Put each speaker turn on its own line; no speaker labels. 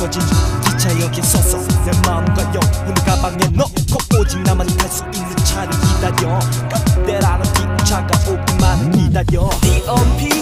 멈춰진 기차역에 서서 내 마음과 영혼을 가방에 넣고 오직 나만 탈 수 있는 차를 기다려. 그때라는 기차가 오기만 기다려. 네 The